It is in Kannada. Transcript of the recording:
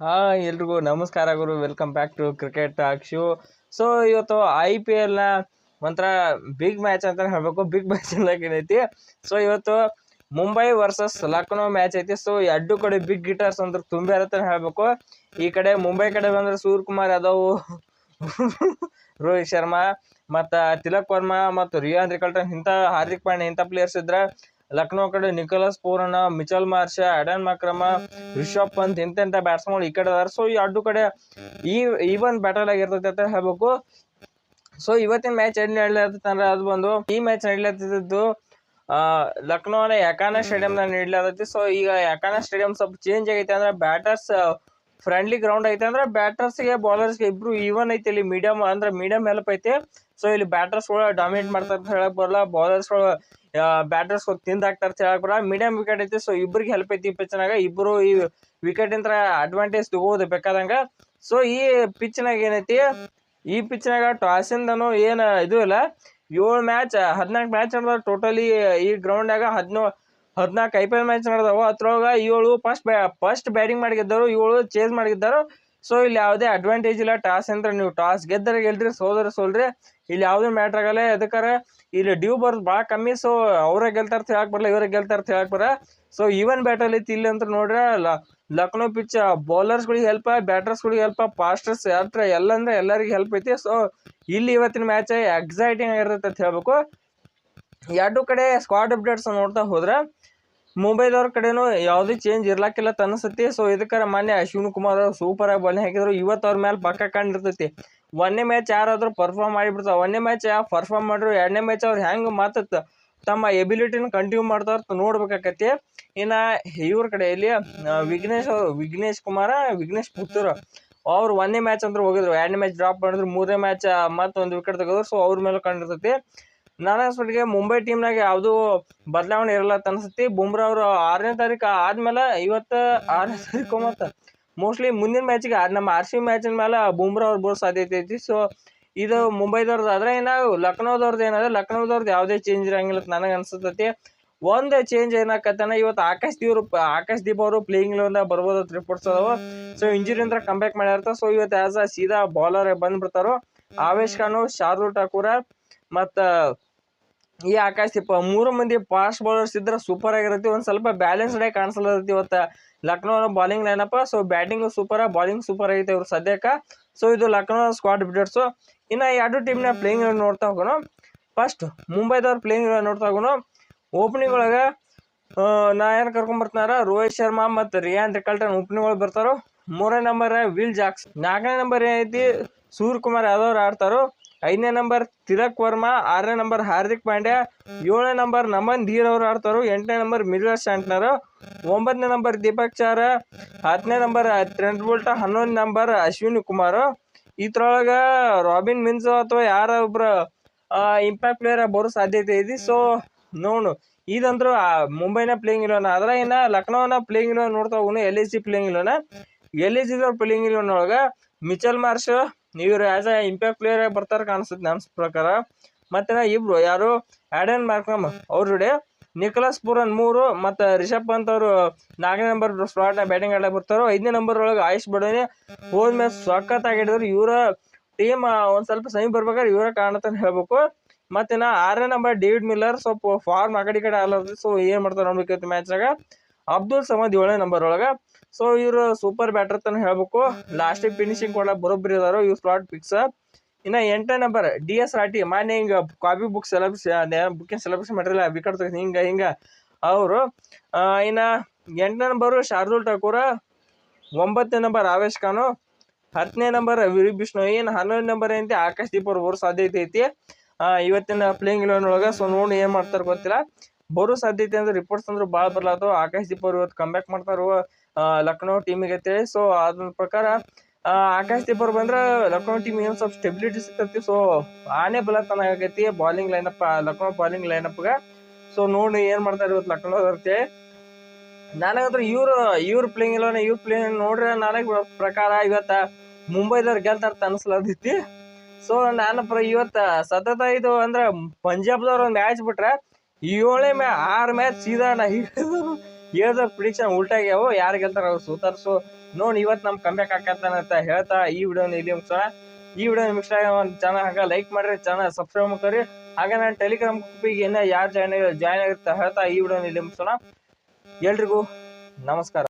ಹಾ, ಎಲ್ರಿಗೂ ನಮಸ್ಕಾರ ಗುರು. Welcome back to cricket talk show so ಇವತ್ತು ಐ ಪಿ ಎಲ್ನ ಒಂಥರ ಬಿಗ್ ಮ್ಯಾಚ್ ಅಂತ ಹೇಳಬೇಕು. ಬಿಗ್ ಮ್ಯಾಚ್ ಏನೈತಿ? ಸೊ ಇವತ್ತು ಮುಂಬೈ ವರ್ಸಸ್ ಲಕ್ನೋ ಮ್ಯಾಚ್ ಐತಿ. ಸೊ ಎರಡು ಕಡೆ ಬಿಗ್ ಗಿಟರ್ಸ್ ಅಂದ್ರೆ ತುಂಬಿ ಅಂತ ಹೇಳಬೇಕು. ಈ ಕಡೆ ಮುಂಬೈ ಕಡೆ ಬಂದ್ರೆ ಸೂರ್ಯ ಕುಮಾರ್ ಯಾದವ್, ರೋಹಿತ್ ಶರ್ಮಾ, ಮತ್ತು ತಿಲಕ್ ವರ್ಮಾ, ಮತ್ತು ರಿಯಾನ್ ರಿಕಲ್ಟನ್ ಇಂಥ ಹಾರ್ದಿಕ್ ಪಾಂಡೆ ಇಂಥ ಪ್ಲೇಯರ್ಸ್ ಇದ್ರೆ ಲಕ್ನೋ ಕಡೆ Nicholas Pooran Mitchell Marsh Aiden Markram, Rishabh Pant ಇಂತೆಂಥ batsman ಈ ಕಡೆ ಅದಾರ ಸೊ ಈ ಅಡ್ಡು ಕಡೆ ಈ ಒಂದ್ ಬ್ಯಾಟಲ್ ಆಗಿರ್ತೈತಿ ಅಂತ ಹೇಳ್ಬೇಕು. ಸೊ ಇವತ್ತಿನ ಮ್ಯಾಚ್ ಎಲ್ಲಿ ನಡೀಲತ್ತಂದ್ರೆ ಅದು ಬಂದು ಈ ಮ್ಯಾಚ್ ನಡೀಲತ್ತಿದ್ದು ಲಕ್ನೋನ ಯಾಕಾನ ಸ್ಟೇಡಿಯಂನ ನಡೀಲತ್ತೈತಿ ಸೊ ಈಗ ಯಾಕಾನ ಸ್ಟೇಡಿಯಂ ಸ್ವಲ್ಪ ಚೇಂಜ್ ಆಗೈತೆ ಅಂದ್ರೆ ಬ್ಯಾಟರ್ಸ್ ಫ್ರೆಂಡ್ಲಿ ಗ್ರೌಂಡ್ ಐತೆ ಅಂದ್ರೆ ಬ್ಯಾಟರ್ಸ್ಗೆ ಬೌಲರ್ಸ್ಗೆ ಇಬ್ರು ಈವನ್ ಐತೆ ಇಲ್ಲಿ ಮೀಡಿಯಂ ಅಂದ್ರೆ ಮೀಡಿಯಂ ಹೆಲ್ಪ್ ಐತೆ. ಸೊ ಇಲ್ಲಿ ಬ್ಯಾಟರ್ಸ್ಗಳು ಡಾಮಿನೇಟ್ ಮಾಡ್ತಾರೆ ಅಂತ ಹೇಳಕ್ ಬರಲ್ಲ. ಬೌಲರ್ಸ್ಗಳು ಬ್ಯಾಟರ್ಸ್ ತಿಂದ ಹಾಕ್ತಾರೆ ಹೇಳಕ್ ಬರಲ್ಲ ಮೀಡಿಯಂ ವಿಕೆಟ್ ಐತಿ ಸೊ ಇಬ್ಬರಿಗೆ ಹೆಲ್ಪ್ ಐತಿ ಪಿಚ್ನಾಗ ಇಬ್ರು ಈ ವಿಕೆಟ್ ಇಂತ ಅಡ್ವಾಂಟೇಜ್ ತಗೋದು ಬೇಕಾದಂಗ. ಸೊ ಈ ಪಿಚ್ನಾಗ ಏನೈತಿ, ಈ ಪಿಚ್ನಾಗ ಟಾಸಿಂದನು ಏನು ಇದು ಇಲ್ಲ, ಏಳು ಮ್ಯಾಚ್ ಹದಿನಾಲ್ಕು ಮ್ಯಾಚ್ ನಡೆದ ಟೋಟಲಿ ಈ ಗ್ರೌಂಡ್ನಾಗ ಹದಿನೋ ಹದಿನಾಲ್ಕು ಐ ಮ್ಯಾಚ್ ನಡೆದವು. ಅದ್ರೊಳಗೆ ಏಳು ಫಸ್ಟ್ ಬ್ಯಾ ಫಸ್ಟ್ ಬ್ಯಾಟಿಂಗ್ ಮಾಡಿದ್ದರು ಏಳು ಚೇಸ್ ಮಾಡಿದ್ದಾರೆ ಸೊ ಇಲ್ಲಿ ಯಾವುದೇ ಅಡ್ವಾಂಟೇಜ್ ಇಲ್ಲ ಟಾಸ್ ಅಂದ್ರೆ ನೀವು ಟಾಸ್ ಗೆದ್ದರೆ ಗೆಲ್ರಿ, ಸೋದ್ರೆ ಸೋಲ್ರಿ. ಇಲ್ಲಿ ಯಾವುದೇ ಮ್ಯಾಟ್ರ್ ಆಗಲ್ಲ. ಎದಕ್ಕಾರೆ ಇಲ್ಲಿ ಡ್ಯೂ ಬರೋದು ಭಾಳ ಕಮ್ಮಿ. ಸೊ ಅವರೇ ಗೆಲ್ತಾರ ಹೇಳಕ್ ಬರಲ್ಲ ಇವರೇ ಗೆಲ್ತಾರ ಹೇಳಕ್ ಬರ ಸೊ ಈವನ್ ಬ್ಯಾಟಲ್ ಐತಿ ಇಲ್ಲಿ ಅಂತ ನೋಡ್ರೆ ಲಕ್ನೋ ಪಿಚ್ ಬೌಲರ್ಸ್ಗಳಿಗೆ ಹೆಲ್ಪ್ ಬ್ಯಾಟರ್ಸ್ಗಳಿಗೆ ಹೆಲ್ಪ್ ಫಾಸ್ಟರ್ಸ್ ಯಾತ್ರ ಎಲ್ಲ ಅಂದ್ರೆ ಎಲ್ಲರಿಗೆ ಹೆಲ್ಪ್ ಐತಿ. ಸೊ ಇಲ್ಲಿ ಇವತ್ತಿನ ಮ್ಯಾಚ್ ಎಕ್ಸೈಟಿಂಗ್ ಆಗಿರ್ತೈತೆ ಅಂತ ಹೇಳ್ಬೇಕು. ಎರಡು ಕಡೆ ಸ್ಕ್ವಾಡ್ ಅಪ್ಡೇಟ್ಸ್ ನೋಡ್ತಾ ಹೋದ್ರೆ ಮುಂಬೈದವ್ರ ಕಡೆನೂ ಯಾವುದೇ ಚೇಂಜ್ ಇರ್ಲಾಕಿಲ್ಲ ಅಂತ ಅನಿಸ್ತೈತಿ. ಸೊ ಇದಕ್ಕಾರ ಮೊನ್ನೆ ಅಶ್ವಿನ್ ಕುಮಾರ್ ಸೂಪರ್ ಆಗಿ ಬಾಲಿಂಗ್ ಹಾಕಿದ್ರು. ಇವತ್ತು ಅವ್ರ ಮೇಲೆ ಪಕ್ಕ ಕಂಡಿರ್ತೈತಿ ಒಂದನೇ ಮ್ಯಾಚ್ ಯಾರಾದರೂ ಪರ್ಫಾರ್ಮ್ ಮಾಡಿಬಿಡ್ತಾವೆ. ಒಂದನೇ ಮ್ಯಾಚ್ ಯಾವ ಪರ್ಫಾರ್ಮ್ ಮಾಡ್ರು ಎರಡನೇ ಮ್ಯಾಚ್ ಅವ್ರು ಹೆಂಗೆ ಮಾತತ್ತ ತಮ್ಮ ಎಬಿಲಿಟಿನ ಕಂಟಿನ್ಯೂ ಮಾಡ್ತಾರ ನೋಡ್ಬೇಕಾಕತಿ ಇನ್ನು ಇವ್ರ ಕಡೆ ಇಲ್ಲಿ ವಿಘ್ನೇಶ್ ಅವ್ರು, ವಿಘ್ನೇಶ್ ಕುಮಾರ, ವಿಘ್ನೇಶ್ ಪುತ್ತೂರ್ ಅವ್ರು. ಒಂದನೇ ಮ್ಯಾಚ್ ಅಂದ್ರೆ ಹೋಗಿದ್ರು. ಎರಡನೇ ಮ್ಯಾಚ್ ಡ್ರಾಪ್ ಮಾಡಿದ್ರು. ಮೂರನೇ ಮ್ಯಾಚ್ ಮತ್ತೊಂದು ವಿಕೆಟ್ ತೆಗೆದ್ರು. ಸೊ ಅವ್ರ ಮೇಲೆ ಕಂಡಿರ್ತೈತಿ ನನ್ನ ಅನ್ಸ್ಮಟ್ಟಿಗೆ ಮುಂಬೈ ಟೀಮ್ನಾಗ ಯಾವುದೂ ಬದಲಾವಣೆ ಇರಲ್ಲ ಅಂತ ಅನ್ಸುತ್ತೆ. ಬುಮ್ರಾ ಅವರು ಆರನೇ ತಾರೀಕು ಆದ್ಮೇಲೆ ಇವತ್ತು ಆರನೇ ತಾರೀಕು ಮತ್ತು ಮೋಸ್ಟ್ಲಿ ಮುಂದಿನ ಮ್ಯಾಚಿಗೆ ನಮ್ಮ ಆರ್ ಸಿ ಮ್ಯಾಚಿನ ಮೇಲೆ ಬುಮ್ರಾ ಅವ್ರು ಬರೋ ಸಾಧ್ಯತೆ ಐತಿ. ಸೊ ಇದು ಮುಂಬೈದವ್ರದ್ದು ಆದ್ರೆ ಇನ್ನು ಲಕ್ನೋದವ್ರದ್ದು ಏನಾದ್ರೆ ಲಕ್ನೋದವ್ರದ್ದು ಯಾವುದೇ ಚೇಂಜ್ ಇರಂಗಿಲ್ಲ ನನಗೆ ಅನ್ಸುತ್ತೈತಿ. ಒಂದು ಚೇಂಜ್ ಏನಾಕತ್ತಾನ, ಇವತ್ತು ಆಕಾಶ್ ದೀವ್ರು ಆಕಾಶ್ ದೀಪ್ ಅವರು ಪ್ಲೇಯಿಂಗ್ ಲೆವೆಲ್ದಾಗ ಬರ್ಬೋದು ರಿಪೋರ್ಟ್ಸ್ ಅದಾವ. ಸೊ ಇಂಜುರಿಯಿಂದ ಕಂಬ್ಯಾಕ್ ಮಾಡ್ಯಾರ ಸೊ ಇವತ್ತು ಆಸ್ ಅ ಸೀದಾ ಬಾಲರ್ ಬಂದ್ಬಿಡ್ತಾರೋ, ಆವೇಶ್ ಖಾನು, ಶಾರ್ದೂಲ್ ಠಾಕೂರ ಮತ್ತು ಈ ಆಕಾಶ್ ದೀಪ ಮೂರು ಮಂದಿ ಫಾಸ್ಟ್ ಬೌಲರ್ಸ್ ಇದ್ರೆ ಸೂಪರ್ ಆಗಿರುತ್ತೆ. ಒಂದು ಸ್ವಲ್ಪ ಬ್ಯಾಲೆನ್ಸ್ಡ್ ಆಗಿ ಕಾಣಿಸ್ಲತ್ತೈತಿ ಇವತ್ತು. Lucknow bowling ಲೈನಪ್ಪ so batting super bowling super ಆಗೈತೆ ಇವ್ರು ಸದ್ಯಕ್ಕೆ. ಸೊ ಇದು ಲಕ್ನೋ ಸ್ಕ್ವಾಡ್ ಬಿಡರ್ಸು ಇನ್ನು ಎರಡು ಟೀಮ್ನ ಪ್ಲೇಯಿಂಗ್ ನೋಡ್ತಾ ಹೋಗೋಣ. ಫಸ್ಟ್ ಮುಂಬೈದವ್ರು ಪ್ಲೇಯಿಂಗ್ ನೋಡ್ತಾ ಹೋಗೋಣ. ಓಪನಿಂಗ್ ಒಳಗೆ ನಾ ಏನು ಕರ್ಕೊಂಬರ್ತಾರ ರೋಹಿತ್ ಶರ್ಮಾ ಮತ್ತು ರಿಯಾನ್ ರಿಕಲ್ಟನ್ ಓಪನಿಂಗ್ ಒಳಗೆ ಬರ್ತಾರೋ. ಮೂರನೇ ನಂಬರ್ ವಿಲ್ ಜಾಕ್ಸ್ ನಾಲ್ಕನೇ ನಂಬರ್ ಏನೈತಿ ಸೂರ್ಯ ಕುಮಾರ್ ಯಾದವ್ ಆಡ್ತಾರೋ, ಐದನೇ ನಂಬರ್ ತಿಲಕ್ ವರ್ಮಾ, ಆರನೇ ನಂಬರ್ ಹಾರ್ದಿಕ್ ಪಾಂಡ್ಯ, ಏಳನೇ ನಂಬರ್ ನಮನ್ ಧೀರ್ ಅವರು ಆಡ್ತಾರೋ, ಎಂಟನೇ ನಂಬರ್ ಮಿಲ್ಲರ್ ಸ್ಯಾಂಟ್ನರ್, ಒಂಬತ್ತನೇ ನಂಬರ್ ದೀಪಕ್ ಚಾರ, ಹತ್ತನೇ ನಂಬರ್ ಟ್ರೆಂಟ್ ಬೋಲ್ಟ್, ಹನ್ನೊಂದು ನಂಬರ್ ಅಶ್ವಿನಿ ಕುಮಾರ್. ಇದ್ರೊಳಗೆ ರಾಬಿನ್ ಮಿನ್ಸೋ ಅಥವಾ ಯಾರ ಒಬ್ರು ಇಂಪ್ಯಾಕ್ಟ್ ಪ್ಲೇಯರ್ ಬರೋ ಸಾಧ್ಯತೆ ಇದೆ. ಸೊ ನೋಡು, ಇದಂದ್ರು ಮುಂಬೈನ ಪ್ಲೇಯಿಂಗ್ ಇಲ್ಲೋನ ಆದ್ರೆ ಇನ್ನು ಲಕ್ನೋನ ಪ್ಲೇಯಿಂಗ್ ಇಲ್ಲೋ ನೋಡ್ತಾ ಹೋಗೋಣ L S G playing ಇಲ್ಲೋನ L S ಸಿದವ್ರ ಪ್ಲೇಯಿಂಗ್ ಇಲ್ಲೋನೊಳಗೆ ಮಿಚಲ್ ಮಾರ್ಷ್ ಇವ್ರು ಆ್ಯಸ್ ಎ ಇಂಪ್ಯಾಕ್ಟ್ ಪ್ಲೇಯರ್ ಬರ್ತಾರೆ ಕಾಣಿಸುತ್ತೆ ನನ್ನ ಪ್ರಕಾರ. ಮತ್ತೆ ಇಬ್ರು, ಯಾರು? ಆಡನ್ ಮಾರ್ಕಮ್ ಅವರು ಜೋಡಿ ನಿಕೋಲಸ್ ಪೂರನ್ ಮೂರು, ಮತ್ತು ರಿಷಬ್ ಪಂತ್ ಅವರು ನಾಲ್ಕನೇ ನಂಬರ್ ಸ್ಲಾಟ್ನ ಬ್ಯಾಟಿಂಗ್ ಆಡಕ್ಕೆ ಬರ್ತಾರೋ, ಐದನೇ ನಂಬರ್ ಒಳಗೆ ಆಯುಷ್ ಬಡೋನಿ. ಹೋದ ಮ್ಯಾಚ್ ಸಖತ್ತಾಗಿಡಿದ್ರು ಇವರ ಟೀಮ್ ಒಂದು ಸ್ವಲ್ಪ ಸಮೀಪ ಬರ್ಬೇಕಾದ್ರೆ ಇವರ ಕಾಣತ್ತಂತ ಹೇಳ್ಬೇಕು. ಮತ್ತೆ ನಾ ಆರನೇ ನಂಬರ್ ಡೇವಿಡ್ ಮಿಲ್ಲರ್ ಸ್ವಲ್ಪ ಫಾರ್ಮ್ ಆ ಕಡೆ ಈ ಕಡೆ ಆಲದ ಸೊ ಏನು ಮಾಡ್ತಾರೆ ನೋಡ್ಬೇಕಿತ್ತು ಮ್ಯಾಚ್ನಾಗ ಅಬ್ದುಲ್ ಸಮದ್ ಏಳನೇ ನಂಬರ್ ಒಳಗೆ. ಸೊ ಇವರು ಸೂಪರ್ ಬ್ಯಾಟರ್ ಅಂತ ಹೇಳ್ಬೇಕು. ಲಾಸ್ಟಿಗೆ ಫಿನಿಶಿಂಗ್ ಕೂಡ ಬರೋಬ್ಬರಿ ಇದಾರೋ ಇವ್ರು ಸ್ಲಾಟ್ ಫಿಕ್ಸ್ ಇನ್ನು ಎಂಟನೇ ನಂಬರ್ ಡಿ ಎಸ್ ರಾಟಿ ಮಾನ್ಯ ಹಿಂಗೆ ಕಾಪಿ ಬುಕ್ ಸೆಲೆಬ್ರೇಷನ್ ಬುಕ್ಕಿನ ಸೆಲೆಬ್ರೇಷನ್ ಮಾಡಿರಲ್ಲ, ವಿಕೆಟ್ ತೆಗೆದು ಹಿಂಗೆ ಹಿಂಗೆ. ಅವರು ಇನ್ನು ಎಂಟನೇ ನಂಬರು ಶಾರ್ದುಲ್ ಠಾಕೂರ. ಒಂಬತ್ತನೇ ನಂಬರ್ ಆವೇಶ್ ಖಾನು. ಹತ್ತನೇ ನಂಬರ್ ವಿರಿ ಬಿಷ್ಣೋಯ್. ಇನ್ನು ಹನ್ನೊಂದು ನಂಬರ್ ಏನಂತೆ? ಆಕಾಶ್ ದೀಪ್ ಅವ್ರು ಬರೋ ಸಾಧ್ಯತೆ ಐತಿ. ಇವತ್ತಿನ ಪ್ಲೇಯಿಂಗ್ ಇಲೆವನ್ ಒಳಗೆ ಸೊ ನೋಡಿ ಏನು ಮಾಡ್ತಾರೆ ಗೊತ್ತಿಲ್ಲ. ಬರೋ ಸಾಧ್ಯತೆ ಅಂದ್ರೆ ರಿಪೋರ್ಟ್ಸ್ ಅಂದ್ರೆ ಭಾಳ ಬರ್ಲಾತು ಆಕಾಶ್ ದೀಪ್ ಅವ್ರು ಇವತ್ತು ಕಂಬ್ಯಾಕ್ ಮಾಡ್ತಾರೋ ಲಕ್ನೋ ಟೀಮಿಗೆ ಅಂತೇಳಿ. ಸೊ ಅದ್ರ ಪ್ರಕಾರ ಆಕಾಶ್ ದೀಪ್ ಅವ್ರು ಬಂದ್ರೆ ಲಕ್ನೋ ಟೀಮ್ ಏನು ಸ್ವಲ್ಪ ಸ್ಟೆಬಿಲಿಟಿ ಸಿಗ್ತೈತಿ. ಸೊ ಆನೆ ಬಲತನ ಆಗೈತಿ ಬಾಲಿಂಗ್ ಲೈನಪ್ ಲಕ್ನೋ ಬಾಲಿಂಗ್ ಲೈನಪ್ಗೆ ಸೊ ನೋಡಿ ಏನು ಮಾಡ್ತಾರೆ ಇವತ್ತು ಲಕ್ನೋ ಅಂತೇಳಿ. ನನಗಂದ್ರೆ ಇವ್ರು, ಇವ್ರ ಪ್ಲೇಯಿಂಗ್ ಇಲ್ಲ ಇವ್ರ ಪ್ಲೇಯಿಂಗ್ ನೋಡ್ರೆ ನನಗೆ ಪ್ರಕಾರ ಇವತ್ತ ಮುಂಬೈದವ್ರು ಗೆಲ್ತಾರ ಅಂತ ಅನ್ಸ್ಲತೈತಿ. ಸೊ ನಾನು ಇವತ್ತ ಸತತ ಇದು ಅಂದ್ರೆ ಪಂಜಾಬ್ದವ್ರು ಒಂದು ಮ್ಯಾಚ್ ಬಿಟ್ರೆ ಏಳನೇ ಮ್ಯಾ ಆರು ಮ್ಯಾಚ್ ಸೀದಾ ನಾ ಹಿಡಿದ್ರು ಹೇಳ್ದ ಪ್ರಿಡಿಕ್ಷನ್ ಉಲ್ಟಾಗ್ಯಾವು ಯಾರು ಗೆಲ್ತಾರ ಅವ್ರು ಸೂತರ್ಸು ನೋಡಿ ಇವತ್ತು ನಮ್ ಕಂಬ್ಯಾಕ್ ಆಕತ್ತಾನ ಅಂತ ಹೇಳ್ತಾ ಈ ವಿಡಿಯೋನ ಇಲ್ಲಿ ಮುಗಿಸೋಣ. ಈ ವಿಡಿಯೋ ನಿಮ್ಗೆ ಇಷ್ಟ ಒಂದು ಚಾನಲ್ ಹಾಗ ಲೈಕ್ ಮಾಡ್ರಿ ಚಾನಲ್ ಸಬ್ಸ್ಕ್ರೈಬ್ ಮಾಡ್ಕೊರಿ. ಹಾಗೆ ನಾನು ಟೆಲಿಗ್ರಾಮ್ ಗ್ರೂಪಿಗೆ ಏನ ಯಾರು ಜಾಯ್ನ್ ಜಾಯ್ನ್ ಆಗಿರ್ತಾ ಹೇಳ್ತಾ ಈ ವಿಡಿಯೋನ ಇಲ್ಲಿ ಮುಗಿಸೋಣ. ಎಲ್ರಿಗೂ ನಮಸ್ಕಾರ.